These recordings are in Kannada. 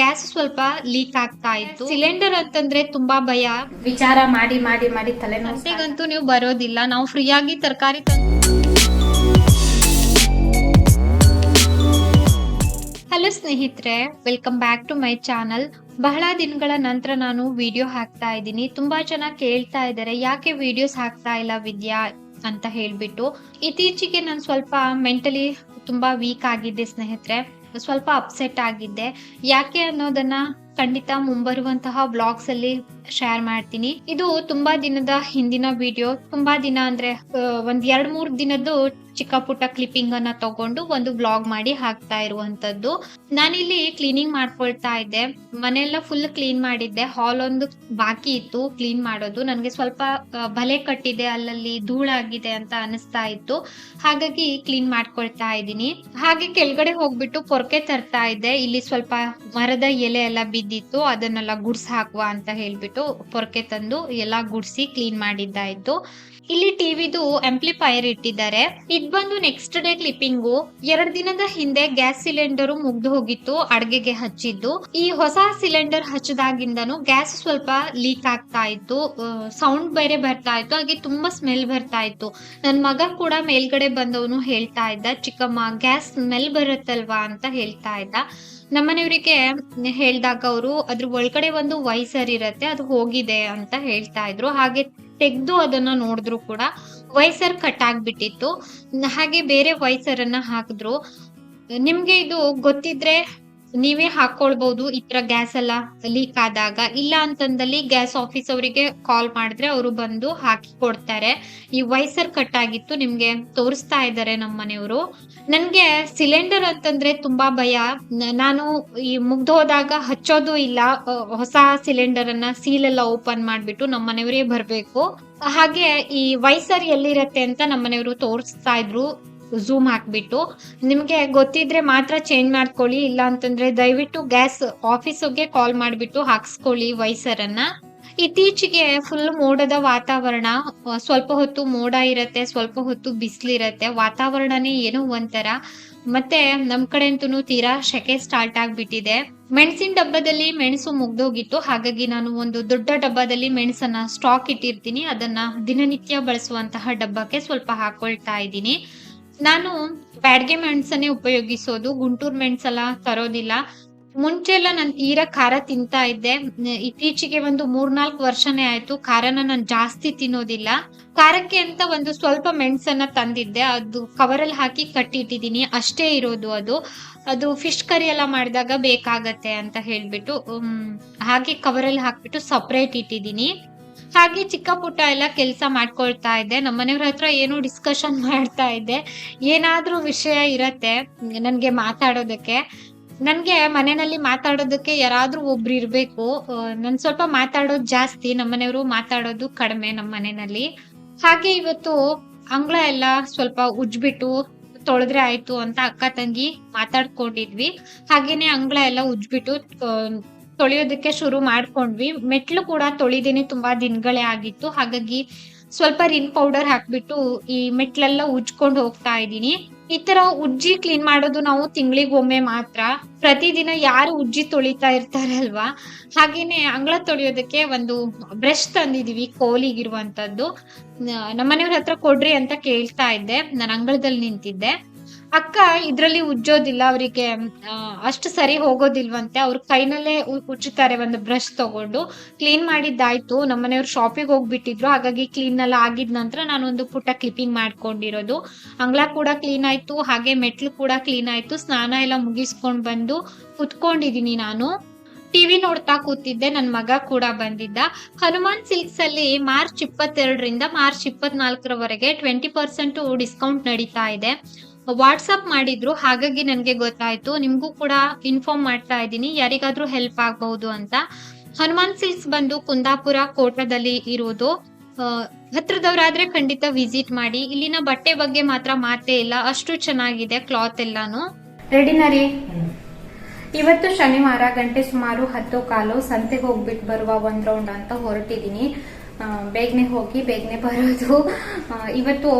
ಗ್ಯಾಸ್ ಸ್ವಲ್ಪ ಲೀಕ್ ಆಗ್ತಾ ಇತ್ತು. ಸಿಲಿಂಡರ್ ಅಂತಂದ್ರೆ ತುಂಬಾ ಭಯ. ವಿಚಾರ ಮಾಡಿ ಮಾಡಿ ಮಾಡಿ ತಲೆ ಸಂತೆಗಂತೂ ನೀವು ಬರೋದಿಲ್ಲ. ನಾವು ಫ್ರೀಯಾಗಿ ತರಕಾರಿ ತಂದು ಹಲೋ ಸ್ನೇಹಿತರೆ welcome back to my channel ಬಹಳ ದಿನಗಳ ನಂತರ ನಾನು ವಿಡಿಯೋ ಹಾಕ್ತಾ ಇದ್ದೀನಿ. ತುಂಬಾ ಜನ ಕೇಳ್ತಾ ಇದ್ದಾರೆ ಯಾಕೆ ವಿಡಿಯೋಸ್ ಹಾಕ್ತಾ ಇಲ್ಲ ವಿದ್ಯಾ ಅಂತ ಹೇಳ್ಬಿಟ್ಟು. ಇತ್ತೀಚೆಗೆ ನಾನು ಸ್ವಲ್ಪ ಮೆಂಟಲಿ ತುಂಬಾ ವೀಕ್ ಆಗಿದ್ದೆ ಸ್ನೇಹಿತರೆ. ಸ್ವಲ್ಪ ಅಪ್ಸೆಟ್ ಆಗಿದ್ದೆ. ಯಾಕೆ ಅನ್ನೋದನ್ನ ಖಂಡಿತ ಮುಂಬರುವಂತಹ ಬ್ಲಾಗ್ಸ್ ಅಲ್ಲಿ ಶೇರ್ ಮಾಡ್ತೀನಿ. ಇದು ತುಂಬಾ ದಿನದ ಹಿಂದಿನ ವಿಡಿಯೋ ತುಂಬಾ ದಿನ ಅಂದ್ರೆ ಒಂದ್ ಎರಡ್ ಮೂರ್ ದಿನದ್ದು ಚಿಕ್ಕ ಪುಟ್ಟ ಕ್ಲಿಪ್ಪಿಂಗ್ ಅನ್ನ ತಗೊಂಡು ಒಂದು ಬ್ಲಾಗ್ ಮಾಡಿ ಹಾಕ್ತಾ ಇರುವಂತದ್ದು. ನಾನಿಲ್ಲಿ ಕ್ಲೀನಿಂಗ್ ಮಾಡ್ಕೊಳ್ತಾ ಇದ್ದೆ. ಮನೆಯೆಲ್ಲ ಫುಲ್ ಕ್ಲೀನ್ ಮಾಡಿದ್ದೆ. ಹಾಲ್ ಒಂದು ಬಾಕಿ ಇತ್ತು ಕ್ಲೀನ್ ಮಾಡೋದು. ನನಗೆ ಸ್ವಲ್ಪ ಬಲೆ ಕಟ್ಟಿದೆ, ಅಲ್ಲಲ್ಲಿ ಧೂಳಾಗಿದೆ ಅಂತ ಅನಿಸ್ತಾ ಇತ್ತು. ಹಾಗಾಗಿ ಕ್ಲೀನ್ ಮಾಡ್ಕೊಳ್ತಾ ಇದ್ದೀನಿ. ಹಾಗೆ ಕೆಳಗಡೆ ಹೋಗ್ಬಿಟ್ಟು ಪೊರ್ಕೆ ತರ್ತಾ ಇದ್ದೆ. ಇಲ್ಲಿ ಸ್ವಲ್ಪ ಮರದ ಎಲೆ ಎಲ್ಲ ಬಿದ್ದಿತ್ತು. ಅದನ್ನೆಲ್ಲ ಗುಡ್ಸ್ ಹಾಕುವ ಅಂತ ಹೇಳ್ಬಿಟ್ಟು ಪೊರ್ಕೆ ತಂದು ಎಲ್ಲ ಗುಡ್ಸಿ ಕ್ಲೀನ್ ಮಾಡಿದ್ದಾಯ್ತು. ಇಲ್ಲಿ ಟಿವಿದು ಆಂಪ್ಲಿಫೈಯರ್ ಇಟ್ಟಿದ್ದಾರೆ. ಇದ್ ಬಂದು ನೆಕ್ಸ್ಟ್ ಡೇ ಕ್ಲಿಪ್ಪಿಂಗು ಎರಡ್ ದಿನದ ಹಿಂದೆ ಗ್ಯಾಸ್ ಸಿಲಿಂಡರ್ ಮುಗ್ದು ಹೋಗಿತ್ತು, ಅಡ್ಗೆಗೆ ಹಚ್ಚಿದ್ದು. ಈ ಹೊಸ ಸಿಲಿಂಡರ್ ಹಚ್ಚದಾಗಿಂದನು ಗ್ಯಾಸ್ ಸ್ವಲ್ಪ ಲೀಕ್ ಆಗ್ತಾ ಇತ್ತು. ಸೌಂಡ್ ಬೇರೆ ಬರ್ತಾ ಇತ್ತು, ಹಾಗೆ ತುಂಬಾ ಸ್ಮೆಲ್ ಬರ್ತಾ ಇತ್ತು. ನನ್ ಮಗ ಕೂಡ ಮೇಲ್ಗಡೆ ಬಂದವನು ಹೇಳ್ತಾ ಇದ್ದ, ಚಿಕ್ಕಮ್ಮ ಗ್ಯಾಸ್ ಸ್ಮೆಲ್ ಬರುತ್ತಲ್ವಾ? ಅಂತ ಹೇಳ್ತಾ ಇದ್ದ. ನಮ್ಮನೆಯವರಿಗೆ ಹೇಳ್ದಾಗ ಅವರು, ಅದ್ರ ಒಳಗಡೆ ಒಂದು ವೈಸರ್ ಇರತ್ತೆ, ಅದು ಹೋಗಿದೆ ಅಂತ ಹೇಳ್ತಾ ಇದ್ರು. ಹಾಗೆ ತೆಗ್ದು ಅದನ್ನ ನೋಡಿದ್ರು ಕೂಡ ವೈಸರ್ ಕಟ್ ಆಗ್ಬಿಟ್ಟಿತ್ತು. ಹಾಗೆ ಬೇರೆ ವೈಸರ್ ಅನ್ನ ಹಾಕಿದ್ರು. ನಿಮ್ಗೆ ಇದು ಗೊತ್ತಿದ್ರೆ ನೀವೇ ಹಾಕೊಳ್ಬಹುದು ಈ ತರ ಗ್ಯಾಸ್ ಎಲ್ಲ ಲೀಕ್ ಆದಾಗ. ಇಲ್ಲ ಅಂತಂದಲ್ಲಿ ಗ್ಯಾಸ್ ಆಫೀಸ್ ಅವರಿಗೆ ಕಾಲ್ ಮಾಡಿದ್ರೆ ಅವರು ಬಂದು ಹಾಕಿ ಕೊಡ್ತಾರೆ. ಈ ವೈಸರ್ ಕಟ್ ಆಗಿತ್ತು ನಿಮ್ಗೆ ತೋರಿಸ್ತಾ ಇದ್ದಾರೆ ನಮ್ಮ ಮನೆಯವರು. ನನ್ಗೆ ಸಿಲಿಂಡರ್ ಅಂತಂದ್ರೆ ತುಂಬಾ ಭಯ. ನಾನು ಈ ಮುಗ್ದೋದಾಗ ಹಚ್ಚೋದು ಇಲ್ಲ. ಹೊಸ ಸಿಲಿಂಡರ್ ಅನ್ನ ಸೀಲ್ ಎಲ್ಲ ಓಪನ್ ಮಾಡ್ಬಿಟ್ಟು ನಮ್ಮ ಮನೆಯವರೇ ಬರ್ಬೇಕು. ಹಾಗೆ ಈ ವೈಸರ್ ಎಲ್ಲಿರತ್ತೆ ಅಂತ ನಮ್ಮ ಮನೆಯವರು ತೋರಿಸ್ತಾ ಇದ್ರು. ಝೂಮ್ ಹಾಕ್ಬಿಟ್ಟು. ನಿಮ್ಗೆ ಗೊತ್ತಿದ್ರೆ ಮಾತ್ರ ಚೇಂಜ್ ಮಾಡ್ಕೊಳ್ಳಿ ಇಲ್ಲ ಅಂತಂದ್ರೆ ದಯವಿಟ್ಟು ಗ್ಯಾಸ್ ಆಫೀಸಿಗೆ ಕಾಲ್ ಮಾಡ್ಬಿಟ್ಟು ಹಾಕ್ಸ್ಕೊಳ್ಳಿ ವೈಸರನ್ನ. ಇತ್ತೀಚೆಗೆ ಫುಲ್ ಮೋಡದ ವಾತಾವರಣ ಸ್ವಲ್ಪ ಹೊತ್ತು ಮೋಡ ಇರತ್ತೆ, ಸ್ವಲ್ಪ ಹೊತ್ತು ಬಿಸಿಲಿರತ್ತೆ ವಾತಾವರಣನೇ ಏನೋ ಒಂಥರ. ಮತ್ತೆ ನಮ್ ಕಡೆ ಅಂತೂ ತೀರಾ ಶೆಕೆ ಸ್ಟಾರ್ಟ್ ಆಗ್ಬಿಟ್ಟಿದೆ. ಮೆಣಸಿನ ಡಬ್ಬದಲ್ಲಿ ಮೆಣಸು ಮುಗ್ದೋಗಿತ್ತು. ಹಾಗಾಗಿ ನಾನು ಒಂದು ದೊಡ್ಡ ಡಬ್ಬದಲ್ಲಿ ಮೆಣಸನ್ನ ಸ್ಟಾಕ್ ಇಟ್ಟಿರ್ತೀನಿ. ಅದನ್ನ ದಿನನಿತ್ಯ ಬಳಸುವಂತಹ ಡಬ್ಬಕ್ಕೆ ಸ್ವಲ್ಪ ಹಾಕೊಳ್ತಾ ಇದ್ದೀನಿ. ನಾನು ಬ್ಯಾಡ್ಗೆ ಮೆಣಸನ್ನೇ ಉಪಯೋಗಿಸೋದು, ಗುಂಟೂರು ಮೆಣಸೆಲ್ಲ ತರೋದಿಲ್ಲ. ಮುಂಚೆ ಎಲ್ಲ ನಾನು ತೀರಾ ಖಾರ ತಿಂತಾ ಇದ್ದೆ. ಇತ್ತೀಚೆಗೆ ಒಂದು ಮೂರ್ನಾಲ್ಕು ವರ್ಷನೇ ಆಯ್ತು ಖಾರನ ನಾನು ಜಾಸ್ತಿ ತಿನ್ನೋದಿಲ್ಲ. ಖಾರಕ್ಕೆ ಅಂತ ಒಂದು ಸ್ವಲ್ಪ ಮೆಣಸನ್ನ ತಂದಿದ್ದೆ. ಅದು ಕವರಲ್ಲಿ ಹಾಕಿ ಕಟ್ಟಿಟ್ಟಿದ್ದೀನಿ. ಅಷ್ಟೇ ಇರೋದು ಅದು. ಅದು ಫಿಶ್ ಕರಿ ಎಲ್ಲ ಮಾಡಿದಾಗ ಬೇಕಾಗತ್ತೆ ಅಂತ ಹೇಳ್ಬಿಟ್ಟು ಹಾಗೆ ಕವರಲ್ಲಿ ಹಾಕ್ಬಿಟ್ಟು ಸಪ್ರೇಟ್ ಇಟ್ಟಿದ್ದೀನಿ. ಹಾಗೆ ಚಿಕ್ಕ ಪುಟ್ಟ ಎಲ್ಲ ಕೆಲಸ ಮಾಡ್ಕೊಳ್ತಾ ಇದ್ದೆ. ನಮ್ಮ ಮನೆಯವ್ರ ಹತ್ರ ಏನೋ ಡಿಸ್ಕಷನ್ ಮಾಡ್ತಾ ಇದ್ದೆ. ಏನಾದ್ರೂ ವಿಷಯ ಇರತ್ತೆ, ನನ್ಗೆ ಮಾತಾಡೋದಕ್ಕೆ. ನನ್ಗೆ ಮನೆಯಲ್ಲಿ ಮಾತಾಡೋದಕ್ಕೆ ಯಾರಾದ್ರೂ ಒಬ್ರು ಇರ್ಬೇಕು. ನನ್ ಸ್ವಲ್ಪ ಮಾತಾಡೋದು ಜಾಸ್ತಿ ನಮ್ಮನೆಯವರು ಮಾತಾಡೋದು ಕಡಿಮೆ ನಮ್ಮ ಮನೆಯಲ್ಲಿ. ಹಾಗೆ ಇವತ್ತು ಅಂಗಳ ಎಲ್ಲ ಸ್ವಲ್ಪ ಉಜ್ಬಿಟ್ಟು ತೊಳೆದ್ರೆ ಆಯ್ತು ಅಂತ ಅಕ್ಕ ತಂಗಿ ಮಾತಾಡ್ಕೊಂಡಿದ್ವಿ. ಹಾಗೇನೆ ಅಂಗಳ ಎಲ್ಲ ಉಜ್ಬಿಟ್ಟು ತೊಳೆಯೋದಕ್ಕೆ ಶುರು ಮಾಡ್ಕೊಂಡ್ವಿ. ಮೆಟ್ಲು ಕೂಡ ತೊಳಿದೇನೆ ತುಂಬಾ ದಿನಗಳೇ ಆಗಿತ್ತು. ಹಾಗಾಗಿ ಸ್ವಲ್ಪ ರಿನ್ ಪೌಡರ್ ಹಾಕ್ಬಿಟ್ಟು ಈ ಮೆಟ್ಲೆಲ್ಲ ಉಜ್ಕೊಂಡು ಹೋಗ್ತಾ ಇದ್ದೀನಿ. ಈ ತರ ಉಜ್ಜಿ ಕ್ಲೀನ್ ಮಾಡೋದು ನಾವು ತಿಂಗಳಿಗೆ ಒಮ್ಮೆ ಮಾತ್ರ. ಪ್ರತಿದಿನ ಯಾರು ಉಜ್ಜಿ ತೊಳಿತಾ ಇರ್ತಾರಲ್ವಾ? ಹಾಗೇನೆ ಅಂಗಳ ತೊಳೆಯೋದಕ್ಕೆ ಒಂದು ಬ್ರಷ್ ತಂದಿದೀವಿ, ಕೋಲಿಗಿರುವಂತದ್ದು. ನಮ್ಮನೆಯವ್ರ ಹತ್ರ ಕೊಡ್ರಿ ಅಂತ ಕೇಳ್ತಾ ಇದ್ದೆ. ನಾನು ಅಂಗಳದಲ್ಲಿ ನಿಂತಿದ್ದೆ. ಅಕ್ಕ ಇದ್ರಲ್ಲಿ ಉಜ್ಜೋದಿಲ್ಲ, ಅವರಿಗೆ ಅಷ್ಟು ಸರಿ ಹೋಗೋದಿಲ್ವಂತೆ. ಅವ್ರ ಕೈನಲ್ಲೇ ಉಚ್ಚುತ್ತಾರೆ ಒಂದು ಬ್ರಷ್ ತಗೊಂಡು. ಕ್ಲೀನ್ ಮಾಡಿದ್ದಾಯ್ತು. ನಮ್ಮನೆಯವ್ರು ಶಾಪಿಗೆ ಹೋಗ್ಬಿಟ್ಟಿದ್ರು. ಹಾಗಾಗಿ ಕ್ಲೀನ್ ಎಲ್ಲ ಆಗಿದ ನಂತರ ನಾನು ಒಂದು ಪುಟ್ಟ ಕ್ಲಿಪ್ಪಿಂಗ್ ಮಾಡ್ಕೊಂಡಿರೋದು. ಅಂಗಳ ಕೂಡ ಕ್ಲೀನ್ ಆಯ್ತು. ಹಾಗೆ ಮೆಟ್ಲು ಕೂಡ ಕ್ಲೀನ್ ಆಯ್ತು. ಸ್ನಾನ ಎಲ್ಲ ಮುಗಿಸ್ಕೊಂಡ್ ಬಂದು ಕುತ್ಕೊಂಡಿದೀನಿ ನಾನು. ಟಿವಿ ನೋಡ್ತಾ ಕೂತಿದ್ದೆ. ನನ್ ಮಗ ಕೂಡ ಬಂದಿದ್ದ. ಹನುಮಾನ್ ಸಿಲ್ಕ್ಸ್ ಅಲ್ಲಿ ಮಾರ್ಚ್ ಇಪ್ಪತ್ತೆರಡರಿಂದ ಮಾರ್ಚ್ ಇಪ್ಪತ್ನಾಲ್ಕರವರೆಗೆ ಟ್ವೆಂಟಿ ಪರ್ಸೆಂಟ್ ಡಿಸ್ಕೌಂಟ್ ನಡೀತಾ ಇದೆ. ವಾಟ್ಸಪ್ ಮಾಡಿದ್ರು, ಹಾಗಾಗಿ ನನಗೆ ಗೊತ್ತಾಯ್ತು. ನಿಮಗೂ ಕೂಡ ಇನ್ಫಾರ್ಮ್ ಮಾಡ್ತಾ ಇದ್ದೀನಿ. ಯಾರಿಗಾದ್ರೂ ಹೆಲ್ಪ್ ಆಗಬಹುದು ಅಂತ. ಹನುಮಾನ್ ಸಿಲ್ಕ್ಸ್ ಬಂದು ಕುಂದಾಪುರ ಕೋಟದಲ್ಲಿ ಇರೋದು. ಹತ್ರದವರಾದ್ರೆ ಖಂಡಿತ ವಿಸಿಟ್ ಮಾಡಿ. ಇಲ್ಲಿನ ಬಟ್ಟೆ ಬಗ್ಗೆ ಮಾತ್ರ ಮಾತೇ ಇಲ್ಲ. ಅಷ್ಟು ಚೆನ್ನಾಗಿದೆ ಕ್ಲಾತ್ ಎಲ್ಲಾನು. ರೆಡಿನರಿ ಇವತ್ತು ಶನಿವಾರ ಗಂಟೆ ಸುಮಾರು ಹತ್ತು ಕಾಲು ಸಂತೆಗೆ ಹೋಗ್ಬಿಟ್ಟು ಬರುವ ಒಂದ್ ರೌಂಡ್ ಅಂತ ಹೊರಟಿದ್ದೀನಿ ಬೇಗನೆ ಹೋಗಿ, ಬೇಗನೆ ಬರೋದು. ಇವತ್ತು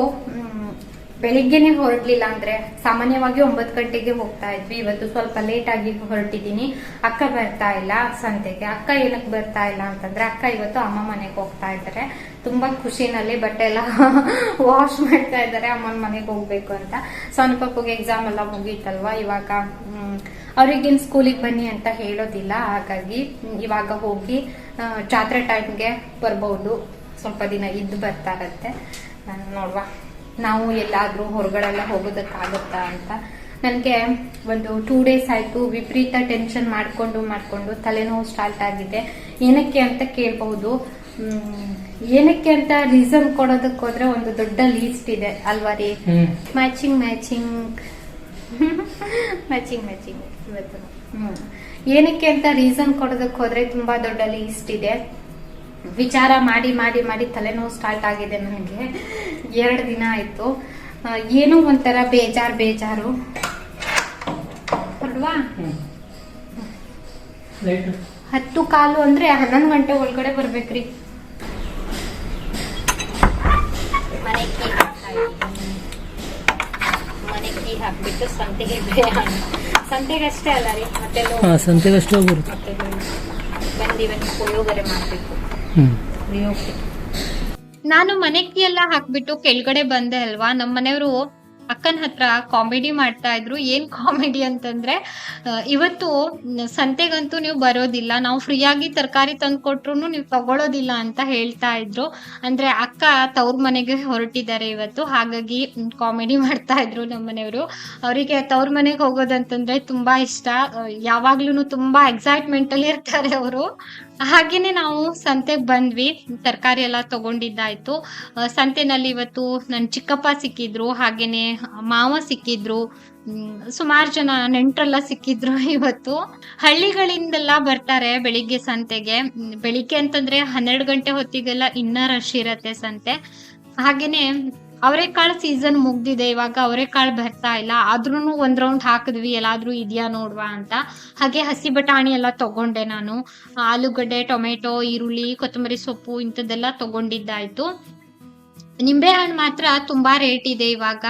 ಬೆಳಿಗ್ಗೆನೆ ಹೊರಡ್ಲಿಲ್ಲ ಅಂದ್ರೆ ಸಾಮಾನ್ಯವಾಗಿ ಒಂಬತ್ತು ಗಂಟೆಗೆ ಹೋಗ್ತಾ ಇದ್ವಿ. ಇವತ್ತು ಸ್ವಲ್ಪ ಲೇಟ್ ಆಗಿ ಹೊರಟಿದ್ದೀನಿ. ಅಕ್ಕ ಬರ್ತಾ ಇಲ್ಲ ಸಂತೆಗೆ. ಅಕ್ಕ ಏನಕ್ಕೆ ಬರ್ತಾ ಇಲ್ಲ ಅಂತಂದ್ರೆ, ಅಕ್ಕ ಇವತ್ತು ಅಮ್ಮ ಮನೆಗೆ ಹೋಗ್ತಾ ಇದ್ದಾರೆ ತುಂಬಾ ಖುಷಿನಲ್ಲಿ ಬಟ್ಟೆ ಎಲ್ಲ ವಾಶ್ ಮಾಡ್ತಾ ಇದ್ದಾರೆ ಅಮ್ಮನ ಮನೆಗೆ ಹೋಗ್ಬೇಕು ಅಂತ. ಸಣ್ಣ ಪಪ್ಪಗೆ ಎಕ್ಸಾಮ್ ಎಲ್ಲ ಮುಗೀತಲ್ವಾ? ಇವಾಗ ಅವ್ರಿಗೇನ್ ಸ್ಕೂಲಿಗೆ ಬನ್ನಿ ಅಂತ ಹೇಳೋದಿಲ್ಲ. ಹಾಗಾಗಿ, ಇವಾಗ ಹೋಗಿ ಜಾತ್ರೆ ಟೈಮ್ಗೆ ಬರ್ಬೋದು. ಸ್ವಲ್ಪ ದಿನ ಇದ್ದು ಬರ್ತಾ ಇರತ್ತೆ. ನಾನು ನೋಡ್ವಾ. ನಾವು ಎಲ್ಲಾದ್ರೂ ಹೊರಗಡೆಲ್ಲ ಹೋಗೋದಕ್ಕಾಗುತ್ತಾ ಅಂತ. ನನಗೆ ಒಂದು ಟೂ ಡೇಸ್ ಆಯಿತು ವಿಪರೀತ ಟೆನ್ಷನ್ ಮಾಡಿಕೊಂಡು ಮಾಡಿಕೊಂಡು ತಲೆನೋವು ಸ್ಟಾರ್ಟ್ ಆಗಿದೆ. ಏನಕ್ಕೆ ಅಂತ ಕೇಳಬಹುದು. ಏನಕ್ಕೆ ಅಂತ ರೀಸನ್ ಕೊಡೋದಕ್ಕೆ ಹೋದ್ರೆ ಒಂದು ದೊಡ್ಡ ಲೀಸ್ಟ್ ಇದೆ ಅಲ್ವಾ ರೀ? ಮ್ಯಾಚಿಂಗ್ ಮ್ಯಾಚಿಂಗ್ ಮ್ಯಾಚಿಂಗ್ ಮ್ಯಾಚಿಂಗ್ ಇವತ್ತು. ಏನಕ್ಕೆ ಅಂತ ರೀಸನ್ ಕೊಡೋದಕ್ಕೆ ಹೋದ್ರೆ ತುಂಬಾ ದೊಡ್ಡ ಲೀಸ್ಟ್ ಇದೆ. ವಿಚಾರ ಮಾಡಿ ಮಾಡಿ ಮಾಡಿ ತಲೆನೋವು ಸ್ಟಾರ್ಟ್ ಆಗಿದೆ ನನಗೆ ಎರಡು ದಿನ ಆಯ್ತು. ಏನು ಒಂಥರ ಬೇಜಾರು ಬೇಜಾರು. ಅಲ್ವಾ? ಹತ್ತು ಕಾಲು ಅಂದ್ರೆ ಹನ್ನೊಂದು ಗಂಟೆ ಒಳಗಡೆ ಬರ್ಬೇಕ್ರಿ. ಮನೆ ಕೀ. ಮನೆ ಕೀ ಹಾಕ್ಬಿಟ್ಟು ಸಂತೆಗೆ ಸಂತೆಗೆ ಅಷ್ಟೇ ಅಲ್ಲ ರೀ ಮತ್ತೆ ಸಂತೆಗಷ್ಟೇ ಬರುತ್ತೆ ಮತ್ತೆ ಬಂದು ಇವತ್ತು ಪುಳಿಯೋಗರೆ ಮಾಡಬೇಕು. ನಾನು ಮನೆ ಕೀ ಎಲ್ಲ ಹಾಕ್ಬಿಟ್ಟು ಕೆಳಗಡೆ ಬಂದೆ ಅಲ್ವಾ? ನಮ್ಮ ಮನೆಯವರು ಅಕ್ಕನ ಹತ್ರ ಕಾಮಿಡಿ ಮಾಡ್ತಾ ಇದ್ರು. ಏನ್ ಕಾಮಿಡಿ ಅಂತಂದ್ರೆ ಇವತ್ತು ಸಂತೆಗಂತೂ ನೀವು ಬರೋದಿಲ್ಲ. ನಾವು ಫ್ರೀಯಾಗಿ ತರಕಾರಿ ತಂದು ಕೊಟ್ರು ನೀವು ತಗೊಳ್ಳೋದಿಲ್ಲ ಅಂತ ಹೇಳ್ತಾ ಇದ್ರು. ಅಂದ್ರೆ ಅಕ್ಕ ತವ್ರ ಮನೆಗೆ ಹೊರಟಿದ್ದಾರೆ ಇವತ್ತು. ಹಾಗಾಗಿ ಕಾಮಿಡಿ ಮಾಡ್ತಾ ಇದ್ರು ನಮ್ಮ ಮನೆಯವರು. ಅವರಿಗೆ ತವ್ರ ಮನೆಗೆ ಹೋಗೋದಂತಂದ್ರೆ ತುಂಬಾ ಇಷ್ಟ. ಯಾವಾಗ್ಲೂ ತುಂಬಾ ಎಕ್ಸೈಟ್ಮೆಂಟ್ ಅಲ್ಲಿ ಇರ್ತಾರೆ ಅವರು. ಹಾಗೇನೆ ನಾವು ಸಂತೆಗೆ ಬಂದ್ವಿ, ತರಕಾರಿ ಎಲ್ಲ ತಗೊಂಡಿದ್ದಾಯ್ತು. ಸಂತೆನಲ್ಲಿ ಇವತ್ತು ನನ್ನ ಚಿಕ್ಕಪ್ಪ ಸಿಕ್ಕಿದ್ರು, ಹಾಗೇನೆ ಮಾವ ಸಿಕ್ಕಿದ್ರು ಸುಮಾರು ಜನ ನೆಂಟ್ರೆಲ್ಲ ಸಿಕ್ಕಿದ್ರು ಇವತ್ತು. ಹಳ್ಳಿಗಳಿಂದೆಲ್ಲ ಬರ್ತಾರೆ ಬೆಳಿಗ್ಗೆ ಸಂತೆಗೆ. ಬೆಳಿಗ್ಗೆ ಅಂತಂದ್ರೆ ಹನ್ನೆರಡು ಗಂಟೆ ಹೊತ್ತಿಗೆಲ್ಲ ಇನ್ನ ರಶ್ ಇರತ್ತೆ ಸಂತೆ. ಹಾಗೇನೆ ಅವರೆಕಾಳು ಸೀಸನ್ ಮುಗ್ದಿದೆ, ಇವಾಗ ಅವರೆಕಾಳು ಬರ್ತಾ ಇಲ್ಲ. ಆದ್ರೂ ಒಂದ್ ರೌಂಡ್ ಹಾಕಿದ್ವಿ, ಎಲ್ಲಾದ್ರೂ ಇದೆಯಾ ನೋಡ್ವಾ ಅಂತ. ಹಾಗೆ ಹಸಿ ಬಟಾಣಿ ಎಲ್ಲ ತಗೊಂಡೆ ನಾನು. ಆಲೂಗಡ್ಡೆ, ಟೊಮೆಟೊ, ಈರುಳ್ಳಿ, ಕೊತ್ತಂಬರಿ ಸೊಪ್ಪು ಇಂಥದ್ದೆಲ್ಲ ತಗೊಂಡಿದ್ದಾಯ್ತು. ನಿಂಬೆಹಣ್ಣು ಮಾತ್ರ ತುಂಬಾ ರೇಟ್ ಇದೆ ಇವಾಗ.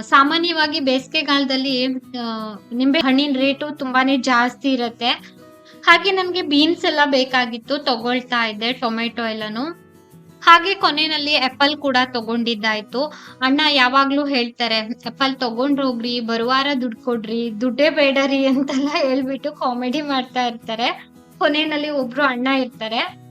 ಸಾಮಾನ್ಯವಾಗಿ ಬೇಸಿಗೆಗಾಲದಲ್ಲಿ ನಿಂಬೆ ಹಣ್ಣಿನ ರೇಟು ತುಂಬಾನೇ ಜಾಸ್ತಿ ಇರತ್ತೆ. ಹಾಗೆ ನಮಗೆ ಬೀನ್ಸ್ ಎಲ್ಲ ಬೇಕಾಗಿತ್ತು, ತಗೊಳ್ತಾ ಇದ್ದೆ, ಟೊಮೆಟೊ ಎಲ್ಲಾನು. ಹಾಗೆ ಕೊನೆಯಲ್ಲಿ ಆಪಲ್ ಕೂಡ ತಗೊಂಡಿದ್ದಾಯ್ತು. ಅಣ್ಣ ಯಾವಾಗ್ಲೂ ಹೇಳ್ತಾರೆ ಆಪಲ್ ತಗೊಂಡ್ ಹೋಗ್ರಿ ಬರುವಾರ ದುಡ್ಡು ಕೊಡ್ರಿ, ದುಡ್ಡೇ ಬೇಡರಿ ಅಂತೆಲ್ಲ ಹೇಳ್ಬಿಟ್ಟು ಕಾಮಿಡಿ ಮಾಡ್ತಾ ಇರ್ತಾರೆ. ಕೊನೆಯಲ್ಲಿ ಒಬ್ರು ಅಣ್ಣ ಇರ್ತಾರೆ.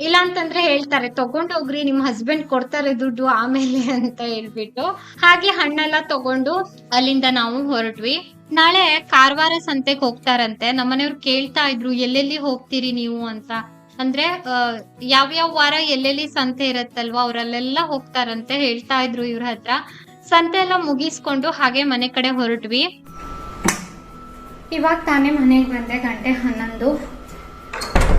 ಇಲ್ಲ ಅಂತಂದ್ರೆ ಹೇಳ್ತಾರೆ ತಗೊಂಡೋಗ್ರಿ ನಿಮ್ ಹಸ್ಬೆಂಡ್ ಕೊಡ್ತಾರೆ ದುಡ್ಡು ಆಮೇಲೆ ಅಂತ ಹೇಳ್ಬಿಟ್ಟು. ಹಾಗೆ ಹಣ್ಣೆಲ್ಲ ತಗೊಂಡು ಅಲ್ಲಿಂದ ನಾವು ಹೊರಟ್ವಿ. ನಾಳೆ ಕಾರವಾರ ಸಂತೆಗೆ ಹೋಗ್ತಾರಂತೆ. ನಮ್ಮನೆಯವ್ರು ಕೇಳ್ತಾ ಇದ್ರು, ಎಲ್ಲೆಲ್ಲಿ ಹೋಗ್ತೀರಿ ನೀವು? ಅಂತ. ಅಂದ್ರೆ ಯಾವ್ಯಾವ ವಾರ ಎಲ್ಲೆಲ್ಲಿ ಸಂತೆ ಇರತ್ತಲ್ವಾ ಅವರಲ್ಲೆಲ್ಲ ಹೋಗ್ತಾರಂತೆ ಹೇಳ್ತಾ ಇದ್ರು ಇವ್ರ ಹತ್ರ. ಸಂತೆ ಎಲ್ಲ ಮುಗಿಸ್ಕೊಂಡು ಹಾಗೆ ಮನೆ ಕಡೆ ಹೊರಟ್ವಿ. ಇವಾಗ ತಾನೇ ಮನೆಗೆ ಬಂದೆ, ಗಂಟೆ ಹನ್ನೊಂದು.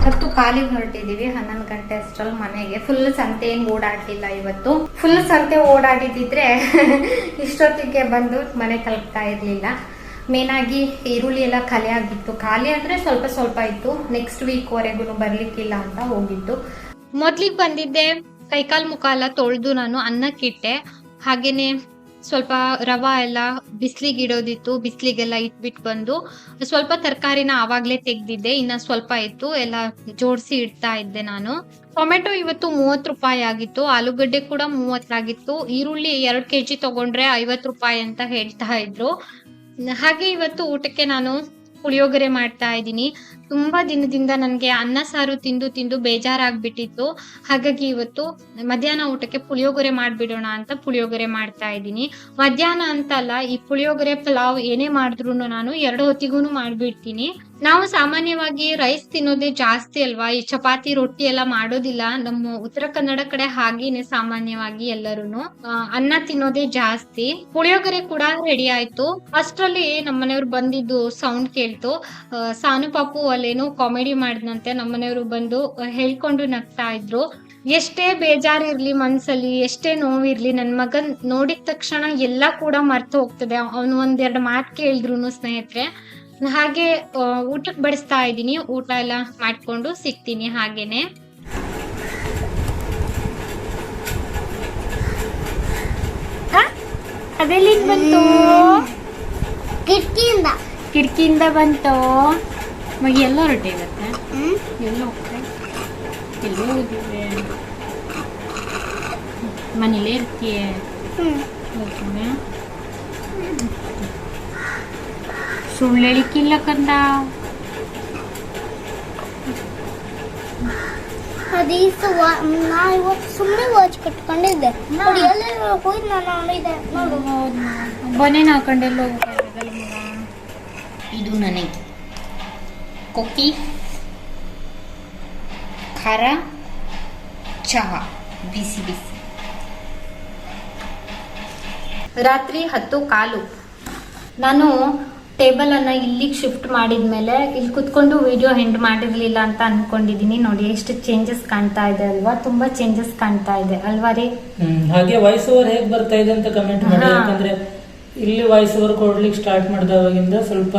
ಹತ್ತು ಕಾಲಿಗೆ ಹೊರಟಿದೀವಿ, ಹನ್ನೊಂದು ಗಂಟೆ ಅಷ್ಟರಲ್ಲಿ ಮನೆಗೆ. ಫುಲ್ ಸಂತೆ ಏನು ಓಡಾಡಲಿಲ್ಲ ಇವತ್ತು. ಫುಲ್ ಸಂತೆ ಓಡಾಡಿದಿದ್ರೆ ಇಷ್ಟೊತ್ತಿಗೆ ಬಂದು ಮನೆ ತಲುಪ್ತಾ ಇರ್ಲಿಲ್ಲ. ಮೇನ್ ಆಗಿ ಈರುಳ್ಳಿ ಎಲ್ಲ ಖಾಲಿ ಆಗಿತ್ತು ಖಾಲಿ ಅಂದ್ರೆ ಸ್ವಲ್ಪ ಸ್ವಲ್ಪ ಇತ್ತು. ನೆಕ್ಸ್ಟ್ ವೀಕ್ ವರೆಗೂ ಬರ್ಲಿಕ್ಕಿಲ್ಲ ಅಂತ ಹೋಗಿತ್ತು ಮೊದ್ಲಿಗೆ ಬಂದಿದ್ದೆ, ಕೈಕಾಲ್ ಮುಖ ಎಲ್ಲ ತೊಳ್ದು ನಾನು ಅನ್ನಕ್ಕಿಟ್ಟೆ. ಹಾಗೇನೆ ಸ್ವಲ್ಪ ರವ ಎಲ್ಲ ಬಿಸಿಲಿಗೆ ಇಡೋದಿತ್ತು, ಬಿಸಿಲಿಗೆಲ್ಲ ಇಟ್ಬಿಟ್ಟು ಬಂದು ಸ್ವಲ್ಪ ತರಕಾರಿನ ಆವಾಗಲೇ ತೆಗ್ದಿದ್ದೆ, ಇನ್ನ ಸ್ವಲ್ಪ ಇತ್ತು ಎಲ್ಲ ಜೋಡಿಸಿ ಇಡ್ತಾ ಇದ್ದೆ ನಾನು. ಟೊಮೆಟೊ ಇವತ್ತು ಮೂವತ್ತು ರೂಪಾಯಿ ಆಗಿತ್ತು, ಆಲೂಗಡ್ಡೆ ಕೂಡ ಮೂವತ್ತಾಗಿತ್ತು ಈರುಳ್ಳಿ ಎರಡ್ ಕೆಜಿ ತಗೊಂಡ್ರೆ ಐವತ್ತು ರೂಪಾಯಿ ಅಂತ ಹೇಳ್ತಾ ಇದ್ರು. ಹಾಗೆ ಇವತ್ತು ಊಟಕ್ಕೆ ನಾನು ಪುಳಿಯೋಗರೆ ಮಾಡ್ತಾ ಇದ್ದೀನಿ. ತುಂಬಾ ದಿನದಿಂದ ನನಗೆ ಅನ್ನ ಸಾರು ತಿಂದು ತಿಂದು ಬೇಜಾರಾಗ್ಬಿಟ್ಟಿತ್ತು. ಹಾಗಾಗಿ ಇವತ್ತು ಮಧ್ಯಾಹ್ನ ಊಟಕ್ಕೆ ಪುಳಿಯೋಗರೆ ಮಾಡ್ಬಿಡೋಣ ಅಂತ ಪುಳಿಯೋಗರೆ ಮಾಡ್ತಾ ಇದ್ದೀನಿ. ಮಧ್ಯಾಹ್ನ ಅಂತಲ್ಲ, ಈ ಪುಳಿಯೋಗರೆ ಪಲಾವ್ ಏನೇ ಮಾಡಿದ್ರು ನಾನು ಎರಡು ಹೊತ್ತಿಗೂ ಮಾಡ್ಬಿಡ್ತೀನಿ. ನಾವು ಸಾಮಾನ್ಯವಾಗಿ ರೈಸ್ ತಿನ್ನೋದೇ ಜಾಸ್ತಿ ಅಲ್ವಾ? ಈ ಚಪಾತಿ, ರೊಟ್ಟಿ ಎಲ್ಲ ಮಾಡೋದಿಲ್ಲ. ನಮ್ಮ ಉತ್ತರ ಕನ್ನಡ ಕಡೆ ಹಾಗೇನೆ ಸಾಮಾನ್ಯವಾಗಿ ಎಲ್ಲರೂ ಅನ್ನ ತಿನ್ನೋದೇ ಜಾಸ್ತಿ. ಪುಳಿಯೋಗರೆ ಕೂಡ ರೆಡಿ ಆಯ್ತು. ಅಷ್ಟರಲ್ಲಿ ನಮ್ಮನೆಯವ್ರು ಬಂದಿದ್ದು ಸೌಂಡ್ ಕೇಳ್ತು. ಸಾನು ಪಾಪು ಅಲ್ಲೇನೋ ಕಾಮಿಡಿ ಮಾಡಿದ್ನಂತೆ ನಮ್ಮನೆಯವರು ಬಂದು ಹೇಳ್ಕೊಂಡು ನಗ್ತಾ ಇದ್ರು. ಎಷ್ಟೇ ಬೇಜಾರಿರ್ಲಿ ಮನ್ಸಲ್ಲಿ ಎಷ್ಟೇ ನೋವಿರ್ಲಿ ನನ್ ಮಗನ್ ನೋಡಿದ ತಕ್ಷಣ ಎಲ್ಲ ಕೂಡ ಮರ್ತು ಹೋಗ್ತದೆ. ಅವನು ಒಂದೆರಡು ಮಾತು ಕೇಳಿದ್ರು ಸ್ನೇಹಿತರೆ. ಹಾಗೆ ಊಟಕ್ಕೆ ಬಡಿಸ್ತಾ ಇದ್ದೀನಿ. ಊಟ ಎಲ್ಲ ಮಾಡ್ಕೊಂಡು ಸಿಗ್ತೀನಿ ಹಾಗೇನೆ. ಅದೆಲ್ಲಿಂದ ಬಂತು? ಕಿಟಕಿಯಿಂದ. ಕಿಟಕಿಯಿಂದ ಬಂತು. ಮಗ ಎಲ್ಲ ರೊಟ್ಟಿ ಇರುತ್ತೆ. ಎಲ್ಲ ಹೋಗ್ತೆ ಎಲ್ಲೋ ಹೋಗಿದ್ರೆ ಮನೇಲೇ ಇರ್ತೀಯ? ಹೋಗ್ತೀನಿ? ಸುಳ್ಳು ಹೇಳಿಕ್ಕಿಲ್ಲ ಕಂದ. ಅದೀಸು ನಾ ಇವತ್ತು ಸುಮ್ಮನೆ ವಾಚ್ ಕಟ್ಕೊಂಡಿದ್ದೆ. ನೋಡಿ ಎಲ್ಲ ಹೋಗಿ ನಾನು ನೋಡಿದ್ದೆ ನೋಡು ಬನೇನು ಹಾಕೊಂಡೆಲ್ಲ ಹೋಗಕ್ಕಾಗಲ್ಲ ಮಗ ಇದು ನನಗೆ. ಕೊಕ್ಕಿ ಖಾರ ಚಹಾ ಬಿಸಿ ಬಿಸಿ. ರಾತ್ರಿ ಹತ್ತು ಕಾಲು. ನಾನು ಟೇಬಲ್ ಅನ್ನ ಇಲ್ಲಿಗೆ ಶಿಫ್ಟ್ ಮಾಡಿದ ಮೇಲೆ ಇಲ್ಲಿ ಕುತ್ಕೊಂಡು ವಿಡಿಯೋ ಹೆಂಡ್ ಮಾಡಿರ್ಲಿಲ್ಲ ಅಂತ ಅನ್ಕೊಂಡಿದೀನಿ. ನೋಡಿ ಎಷ್ಟು ಚೇಂಜಸ್ ಕಾಣ್ತಾ ಇದೆ ಅಲ್ವಾ? ತುಂಬಾ ಚೇಂಜಸ್ ಕಾಣ್ತಾ ಇದೆ. ಅಲ್ವಾ ರೀ? ಹಾಗೆ ವಾಯ್ಸ್ ಓವರ್ ಹೇಗ್ ಬರ್ತಾ ಇದೆ ಅಂತ ಕಮೆಂಟ್ ಮಾಡಿ. ಯಾಕಂದ್ರೆ ಇಲ್ಲಿ ವಾಯ್ಸ್ ಓವರ್ ಕೊಡ್ಲಿಕ್ಕೆ ಸ್ಟಾರ್ಟ್ ಮಾಡಿದವಾಗಿಂದ ಸ್ವಲ್ಪ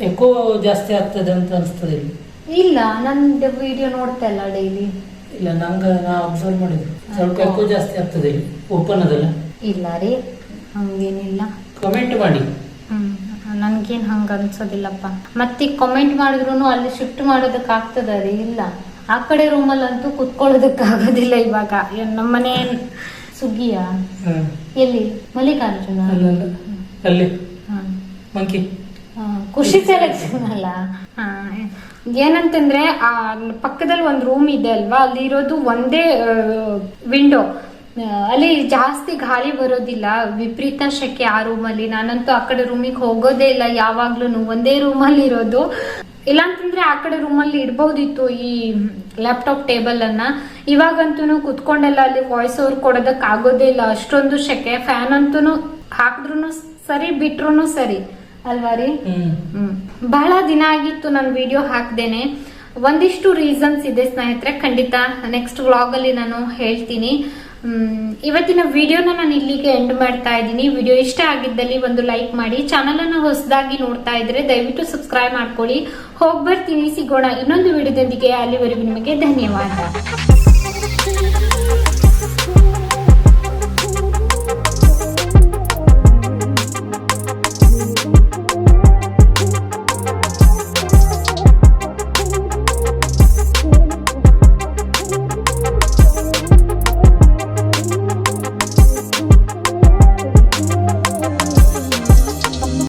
ಎಕೋ ಜಾಸ್ತಿ ಆಗ್ತದೆ ಅಂತ ಅನಿಸ್ತದೆ ಇಲ್ಲಿ. ಇಲ್ಲ ನಂದು ವಿಡಿಯೋ ನೋಡ್ತಾ ಇಲ್ಲ ಡೈಲಿ ಇಲ್ಲ ನಂಗೆ ನಾ ಅಬ್ಸರ್ವ್ ಮಾಡಿದ್ರು ಸ್ವಲ್ಪ ಎಕೋ ಜಾಸ್ತಿ ಆಗ್ತದೆ ಇಲ್ಲಿ ಓಪನ್ ಅದಲ್ಲ. ಇಲ್ಲ ರೀ ಹಂಗೇನಿಲ್ಲ. ಕಮೆಂಟ್ ಮಾಡಿ. ನನ್ಗೇನ್ ಹಂಗ ಅನ್ಸೋದಿಲ್ಲಪ್ಪ. ಮತ್ತೆ ಕಮೆಂಟ್ ಮಾಡಿದ್ರು ಅಲ್ಲಿ ಶಿಫ್ಟ್ ಮಾಡೋದಕ್ಕೆ ಆಗ್ತದ ರೀ ಇಲ್ಲ. ಆ ಕಡೆ ರೂಮಲ್ಲಿ ಅಂತೂ ಕುತ್ಕೊಳ್ಳೋದಕ್ಕೆ ಆಗೋದಿಲ್ಲ ಇವಾಗ ನಮ್ಮನೆ ಸುಗ್ಗಿಯ. ಎಲ್ಲಿ? ಮಲ್ಲಿಕಾರ್ಜುನ? ಅಲ್ಲಿ. ಮಂಕಿ ಖುಷಿ ಸೆಲೆಕ್ಷನ್ ಅಲ್ಲ ಆ, ಏನಂತಂದ್ರೆ ಆ ಪಕ್ಕದಲ್ಲಿ ಒಂದು ರೂಮ್ ಇದೆ ಅಲ್ವಾ? ಅಲ್ಲಿ ಇರೋದು ಒಂದೇ ವಿಂಡೋ ಅಲ್ಲಿ ಜಾಸ್ತಿ ಗಾಳಿ ಬರೋದಿಲ್ಲ. ವಿಪರೀತ ಶೆಕೆ ಆ ರೂಮಲ್ಲಿ ನಾನಂತೂ ಆ ಕಡೆ ರೂಮಿಗೆ ಹೋಗೋದೇ ಇಲ್ಲ. ಯಾವಾಗ್ಲೂ ಒಂದೇ ರೂಮಲ್ಲಿ ಇರೋದು. ಇಲ್ಲ ಅಂತಂದ್ರೆ ಆ ಕಡೆ ರೂಮಲ್ಲಿ ಇಡ್ಬೋದಿತ್ತು ಈ ಲ್ಯಾಪ್ಟಾಪ್ ಟೇಬಲ್ ಅನ್ನ. ಇವಾಗಂತೂ ಕುತ್ಕೊಂಡೆಲ್ಲ ಅಲ್ಲಿ ವಾಯ್ಸ್ ಓವರ್ ಕೊಡೋದಕ್ಕೆ ಆಗೋದೇ ಇಲ್ಲ. ಅಷ್ಟೊಂದು ಶೆಕೆ. ಫ್ಯಾನ್ ಅಂತೂ ಹಾಕಿದ್ರು ಸರಿ ಬಿಟ್ರು ಸರಿ. ಅಲ್ವಾ ರೀ. ಬಹಳ ದಿನ ಆಗಿತ್ತು ನಾನು ವಿಡಿಯೋ ಹಾಕ್ದೇನೆ. ಒಂದಿಷ್ಟು ರೀಸನ್ಸ್ ಇದೆ ಸ್ನೇಹಿತರೆ. ಖಂಡಿತ ನೆಕ್ಸ್ಟ್ ವ್ಲಾಗ್ ಅಲ್ಲಿ ನಾನು ಹೇಳ್ತೀನಿ. ಇವತ್ತಿನ ವಿಡಿಯೋನ ನಾನು ಇಲ್ಲಿಗೆ ಎಂಡ್ ಮಾಡ್ತಾ ಇದ್ದೀನಿ. ವಿಡಿಯೋ ಇಷ್ಟ ಆಗಿದ್ದಲ್ಲಿ ಒಂದು ಲೈಕ್ ಮಾಡಿ. ಚಾನಲ್ ಅನ್ನು ಹೊಸದಾಗಿ ನೋಡ್ತಾ ಇದ್ರೆ ದಯವಿಟ್ಟು ಸಬ್ಸ್ಕ್ರೈಬ್ ಮಾಡ್ಕೊಳ್ಳಿ. ಹೋಗಿ ಬರ್ತೀನಿ. ಸಿಗೋಣ ಇನ್ನೊಂದು ವಿಡಿಯೋದೊಂದಿಗೆ ಅಲ್ಲಿವರೆಗೂ ನಿಮಗೆ ಧನ್ಯವಾದ.